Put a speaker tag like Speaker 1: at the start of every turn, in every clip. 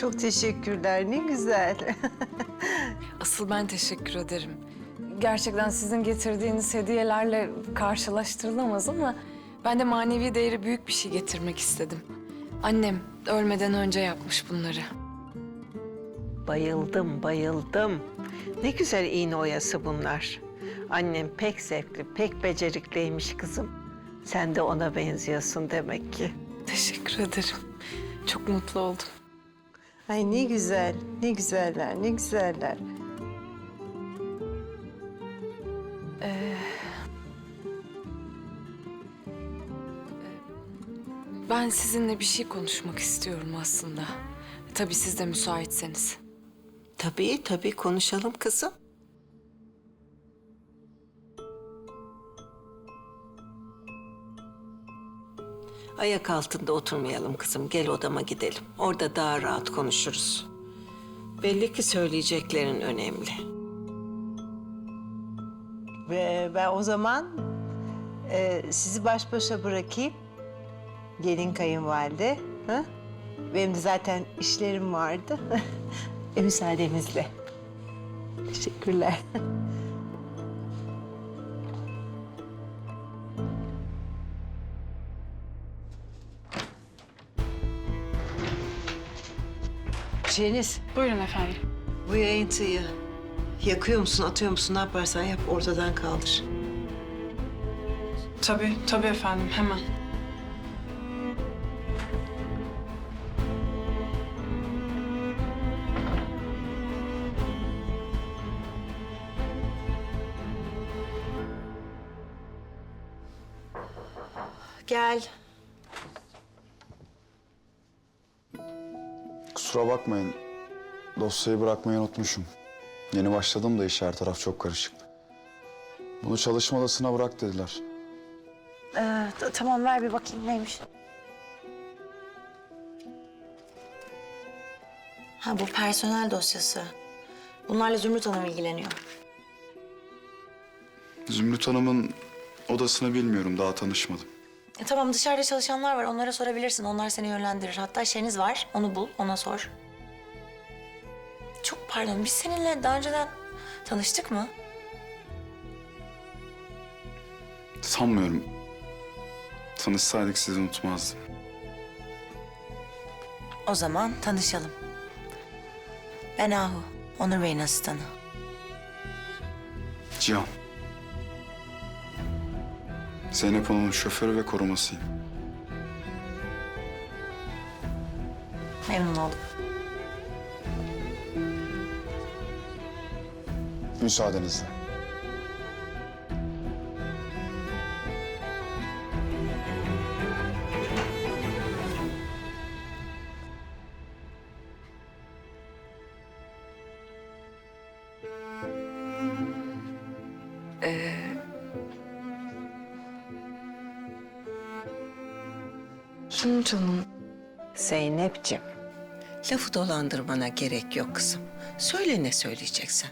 Speaker 1: çok teşekkürler. Ne güzel.
Speaker 2: Asıl ben teşekkür ederim. Gerçekten sizin getirdiğiniz hediyelerle karşılaştırılamaz ama ben de manevi değeri büyük bir şey getirmek istedim. Annem ölmeden önce yapmış bunları.
Speaker 1: bayıldım, bayıldım. Ne güzel iğne oyası bunlar. Annem pek zevkli, pek becerikliymiş kızım. Sen de ona benziyorsun demek ki.
Speaker 2: Teşekkür ederim. Çok mutlu oldum.
Speaker 1: Ay ne güzel, ne güzeller, ne güzeller.
Speaker 2: Ben sizinle bir şey konuşmak istiyorum aslında. Tabii siz de müsaitseniz.
Speaker 1: Tabii, tabii konuşalım kızım. Ayak altında oturmayalım kızım. Gel odama gidelim. Orada daha rahat konuşuruz. Belli ki söyleyeceklerin önemli. Ve ben o zaman e, sizi baş başa bırakayım. Gelin kayınvalide. Ha? Benim de zaten işlerim vardı. e, müsaadenizle. Teşekkürler. Şeniz,
Speaker 3: Buyurun efendim.
Speaker 1: bu yayıntıyı yakıyor musun, atıyor musun, ne yaparsan yap ortadan kaldır.
Speaker 3: Tabii, tabii efendim. Hemen.
Speaker 1: Gel.
Speaker 4: Kusura bakmayın. Dosyayı bırakmayı unutmuşum. Yeni başladım da iş her taraf çok karışık. Bunu çalışma odasına bırak dediler.
Speaker 5: Ee, tamam ver bir bakayım neymiş. Ha bu personel dosyası. Bunlarla Zümrüt Hanım ilgileniyor.
Speaker 4: Zümrüt Hanım'ın odasını bilmiyorum, daha tanışmadım.
Speaker 5: E, tamam dışarıda çalışanlar var onlara sorabilirsin. Onlar seni yönlendirir. Hatta Şeniz var onu bul ona sor. Çok pardon biz seninle daha önceden tanıştık mı?
Speaker 4: Sanmıyorum. Tanışsaydık sizi unutmazdım.
Speaker 5: O zaman tanışalım. Ben Ahu, Onur Bey'in asistanı.
Speaker 4: Cihan. Zeynep Hanım'ın şoförü ve korumasıyım.
Speaker 5: Memnun oldum.
Speaker 4: Müsaadenizle.
Speaker 2: Zümrüt Hanım,
Speaker 1: Zeynep'ciğim.
Speaker 6: Lafı dolandırmana gerek yok kızım. Söyle ne söyleyeceksen.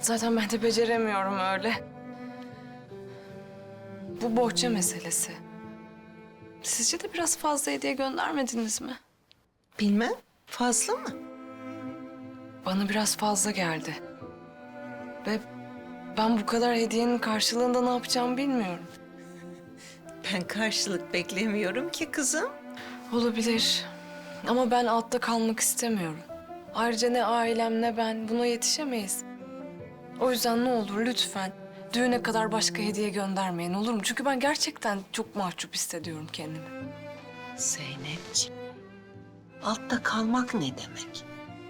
Speaker 2: zaten ben de beceremiyorum öyle. Bu bohça meselesi. Sizce de biraz fazla hediye göndermediniz mi?
Speaker 6: Bilmem fazla mı?
Speaker 2: Bana biraz fazla geldi. Ve ben bu kadar hediyenin karşılığında ne yapacağımı bilmiyorum.
Speaker 6: Ben karşılık beklemiyorum ki kızım.
Speaker 2: Olabilir. Ama ben altta kalmak istemiyorum. Ayrıca ne ailem ne ben buna yetişemeyiz. O yüzden ne olur lütfen düğüne kadar başka hediye göndermeyin olur mu? Çünkü ben gerçekten çok mahcup hissediyorum kendimi.
Speaker 6: Zeynepciğim. Altta kalmak ne demek?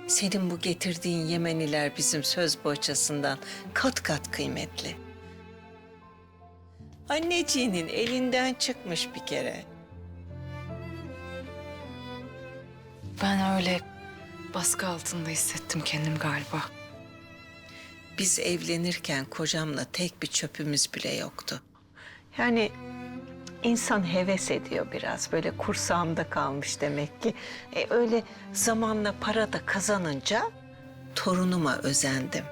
Speaker 6: Senin bu getirdiğin Yemeniler bizim söz bohçasından kat kat kıymetli. Anneciğinin elinden çıkmış bir kere.
Speaker 2: Ben öyle baskı altında hissettim kendim galiba.
Speaker 6: Biz evlenirken kocamla tek bir çöpümüz bile yoktu.
Speaker 1: Yani insan heves ediyor biraz. Böyle kursağımda kalmış demek ki.
Speaker 6: E öyle zamanla para da kazanınca torunuma özendim.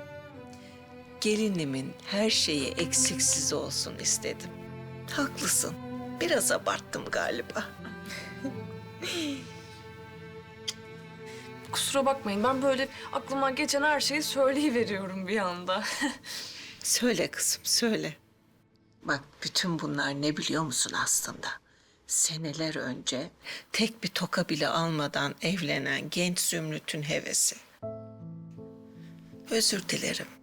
Speaker 6: Gelinimin her şeyi eksiksiz olsun istedim. Haklısın. Biraz abarttım galiba.
Speaker 2: Kusura bakmayın ben böyle aklıma geçen her şeyi söyleyiveriyorum bir anda.
Speaker 6: Söyle kızım, söyle. Bak bütün bunlar ne biliyor musun aslında? Seneler önce tek bir toka bile almadan evlenen genç Zümrüt'ün hevesi. Özür dilerim.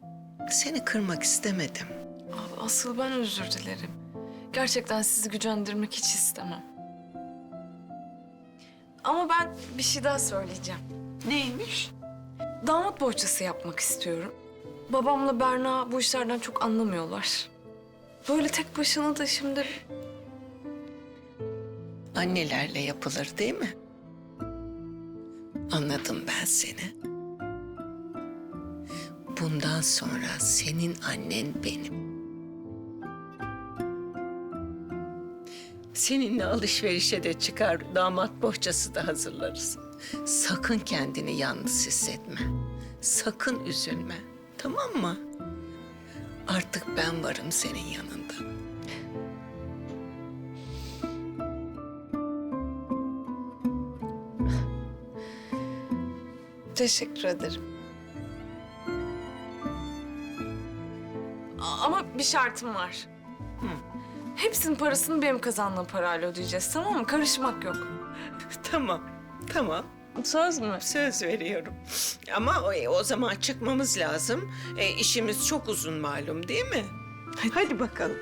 Speaker 6: Seni kırmak istemedim.
Speaker 2: Abi asıl ben özür dilerim. Gerçekten sizi gücendirmek hiç istemem. Ama ben bir şey daha söyleyeceğim.
Speaker 6: Neymiş?
Speaker 2: Damat bohçası yapmak istiyorum. Babamla Berna bu işlerden çok anlamıyorlar. Böyle tek başına da şimdi
Speaker 6: Annelerle yapılır değil mi? Anladım ben seni. Bundan sonra senin annen benim. Seninle alışverişe de çıkar, damat bohçası da hazırlarız. Sakın kendini yalnız hissetme. Sakın üzülme. Tamam mı? Artık ben varım senin yanında.
Speaker 2: teşekkür ederim. Bir şartım var. Hepsinin parasını benim kazandığım parayla ödeyeceğiz tamam mı? Karışmak yok.
Speaker 6: Tamam, tamam.
Speaker 2: Söz mü?
Speaker 6: Söz veriyorum. Ama o, o zaman çıkmamız lazım. E, işimiz çok uzun malum değil mi? Hadi, bakalım.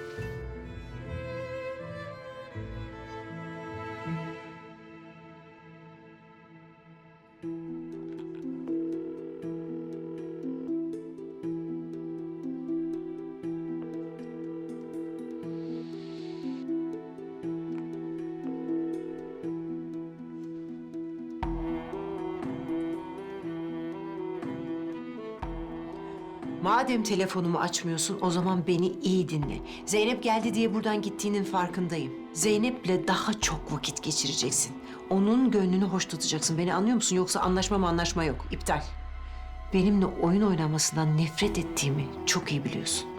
Speaker 1: Madem telefonumu açmıyorsun o zaman beni iyi dinle. Zeynep geldi diye buradan gittiğinin farkındayım. Zeynep'le daha çok vakit geçireceksin. Onun gönlünü hoş tutacaksın. Beni anlıyor musun? Yoksa anlaşma mı anlaşma yok. İptal. Benimle oyun oynamasından nefret ettiğimi çok iyi biliyorsun.